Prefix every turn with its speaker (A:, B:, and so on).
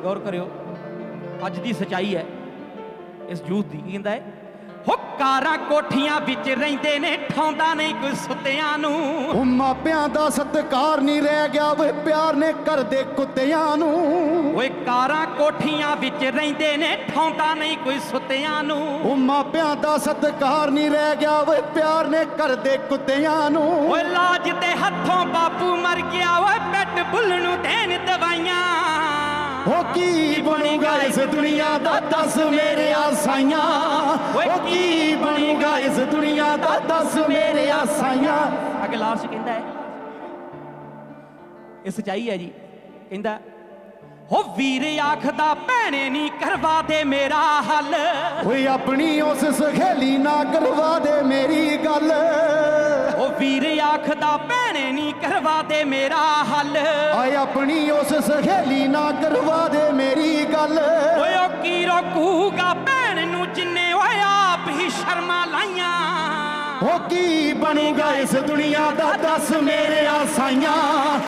A: ਗੌਰ ਕਰਿਓ ਅੱਜ ਦੀ ਸਚਾਈ ਹੈ ਇਸ ਯੂਥ ਦੀ ਕਹਿੰਦਾ ਹੈ ਹੋ ਕਾਰਾਂ ਕੋਠੀਆਂ ਵਿੱਚ ਰਹਿੰਦੇ ਨੇ ਠਾਉਂਦਾ ਨਹੀਂ ਕੋਈ ਸੁੱਤਿਆਂ ਨੂੰ
B: ਉਹ ਮਾਪਿਆਂ ਦਾ ਸਤਿਕਾਰ ਨਹੀਂ ਰਹਿ ਗਿਆ ਵੇ ਪਿਆਰ ਨੇ ਕਰਦੇ ਕੁੱਤਿਆਂ ਨੂੰ
A: ਓਏ ਕਾਰਾਂ ਕੋਠੀਆਂ ਵਿੱਚ ਰਹਿੰਦੇ ਨੇ ਠਾਉਂਦਾ ਨਹੀਂ ਕੋਈ ਸੁੱਤਿਆਂ ਨੂੰ
B: ਉਹ ਮਾਪਿਆਂ ਦਾ ਸਤਿਕਾਰ ਨਹੀਂ ਰਹਿ ਗਿਆ ਵੇ ਪਿਆਰ ਨੇ ਕਰਦੇ ਕੁੱਤਿਆਂ ਨੂੰ
A: ਓਏ ਲਾਜ ਦੇ ਹੱਥੋਂ ਬਾਪੂ ਮਰ ਗਿਆ ਓਏ ਪੈਟ ਬੁੱਲ ਨੂੰ ਦੇਣ ਦਵਾਈਆਂ
B: ਉਹ ਕੀ ਬਣੂਗਾ ਇਸ ਦੁਨੀਆ ਦਾ ਦੱਸ ਮੇਰੇ ਆਸਾਈਆਂ? ਉਹ ਕੀ ਬਣੂਗਾ ਇਸ ਦੁਨੀਆ ਦਾ ਦੱਸ ਮੇਰੇ ਆਸਾਈਆਂ?
A: ਅੱਗੇ ਲਾਸਟ ਕਹਿੰਦਾ ਹੈ ਇਹ ਸਚਾਈ ਹੈ ਜੀ। ਕਹਿੰਦਾ ਹੋ ਵੀਰ ਆਖਦਾ ਭੈਣੇ ਨਹੀਂ ਕਰਵਾ ਦੇ ਮੇਰਾ ਹੱਲ।
B: ਓਏ ਆਪਣੀ ਉਸ ਸਖੇਲੀ ਨਾ ਕਰਵਾ ਦੇ ਮੇਰੀ ਗੱਲ।
A: ਵੀਰ ਆਖਦਾ ਭੈਣੇ ਨਹੀਂ ਕਰਵਾ ਦੇ ਮੇਰਾ ਹੱਲ।
B: ਆਏ ਆਪਣੀ ਉਸ ਸਖੇਲੀ ਨਾ ਕਰਵਾ ਦੇ ਮੇਰੀ ਗੱਲ।
A: ਓਏ ਉਹ ਕੀ ਰੋਕੂਗਾ? ਭੈਣ ਨੂੰ ਜਿੰਨੇ ਓਏ ਆਪ ਹੀ ਸ਼ਰਮਾ ਲਾਈਆਂ।
B: ਉਹ ਕੀ ਬਣੂਗਾ ਇਸ ਦੁਨੀਆ ਦਾ? ਦੱਸ ਮੇਰੇ ਆਸਾਈਆਂ।